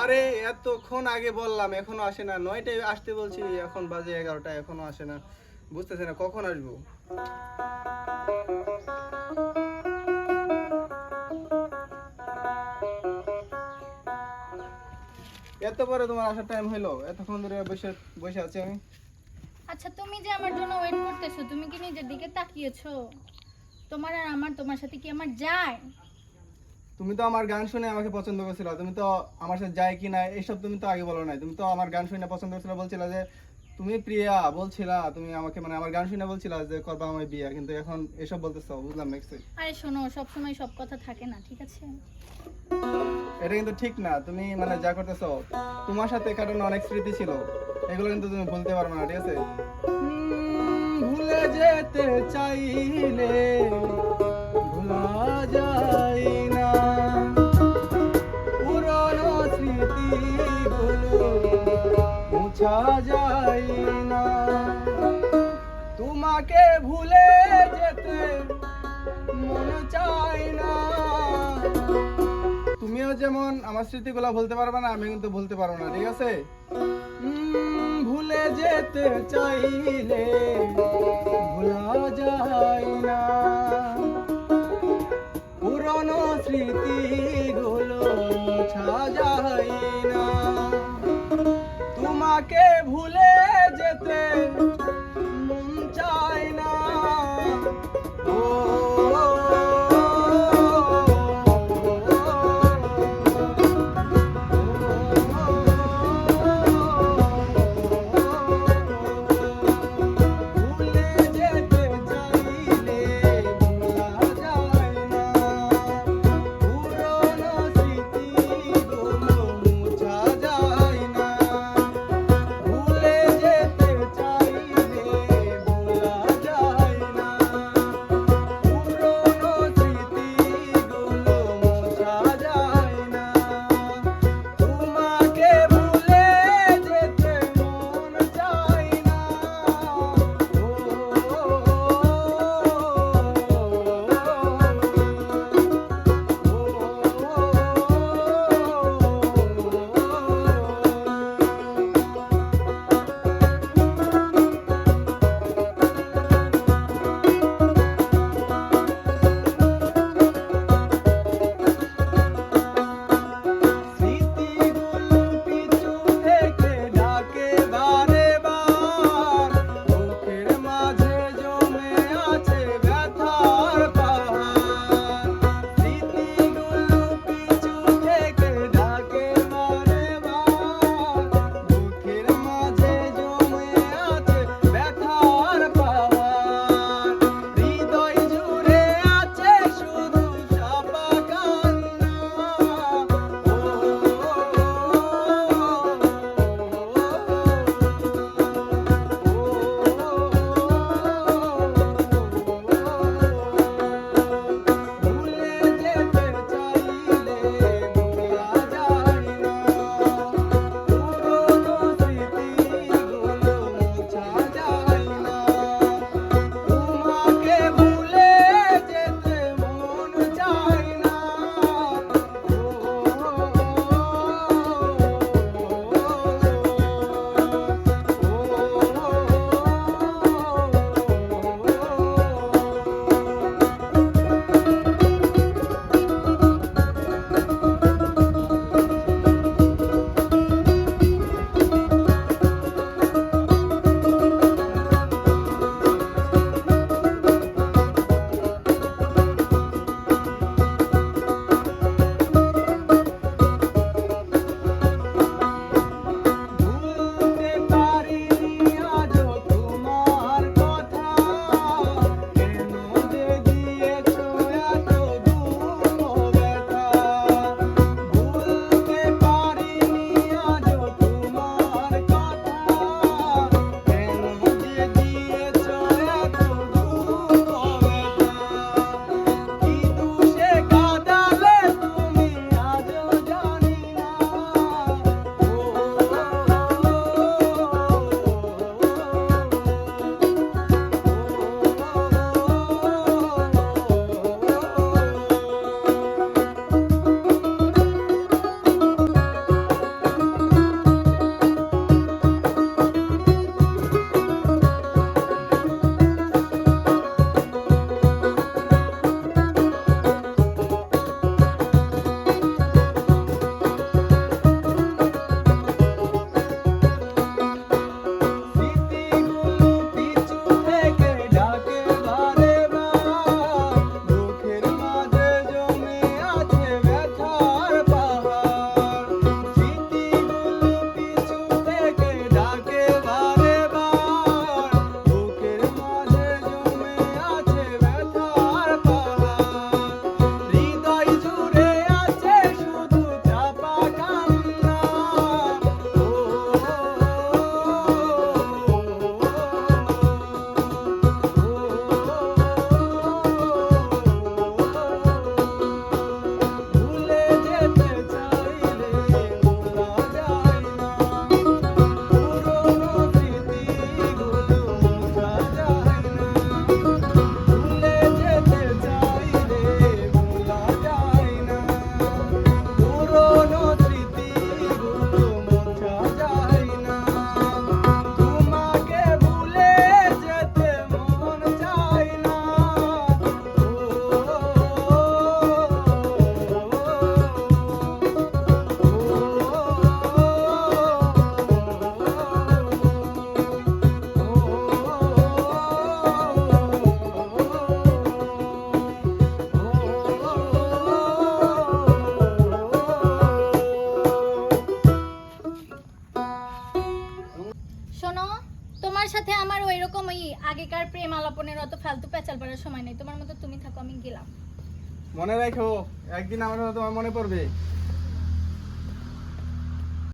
আরে, এতক্ষণ আগে বললাম, এখনও আসে না। নয়টায় আসতে বলছি, এখন বাজে এগারোটা, এখনও আসে না। বুঝতেছি না, কখন আসব? এত পরে তোমার আসার টাইম হইল? এতক্ষণ ধরে বসে বসে আছি আমি। আচ্ছা তুমি যে আমার জন্য ওয়েট করতেছো, তুমি কি নিজের দিকে তাকিয়েছো? তোমার আর আমার, তোমার সাথে কি আমার যায়? তুমি তো আমার গান শুনে আমাকে পছন্দ করছিল তুমি তো আমার সাথে যায় কি না এইসব তুমি তো আগে বলো নাই। তুমি তো আমার গান শুনে পছন্দ করছিল বলছিলা যে তুমি প্রিয়া বলছিলা তুমি আমাকে মানে আমার গান শুনে বলছিলা যে করবা আমার বিয়া কিন্তু এখন এসব বলতেছো বুঝলাম নেক্সট আরে শোনো সব সময় সব কথা থাকে না ঠিক আছে? এটা কিন্তু ঠিক না তুমি মানে যা করতেছো তোমার সাথে কাটানো অনেক স্মৃতি ছিল এগুলো কিন্তু তুমি ভুলতে পারবে না ঠিক আছে? ভুলে যেতে চাইলে ভুলা যায়। যায় না। তোমাকে ভুলে যেতে মন চায় না। তুমিও যেমন আমার স্মৃতিগুলো ভুলতে পারবে না আমি কিন্তু ভুলতে পারব না, ঠিক আছে? ভুলে যেতে চাইলে ভোলা যায় না। পুরনো স্মৃতিগুলো মোছা যায় না। তোমাকে ভুলে যেতে। শোনো, তোমার সাথে আমার ওই রকম ওই আগেকার প্রেম আলাপনের অত ফালতু পেচাল পড়ার সময় নেই। তোমার মতো তুমি থাকো, আমি গেলাম। মনে রাখো, একদিন আমার তোমার মনে পড়বে।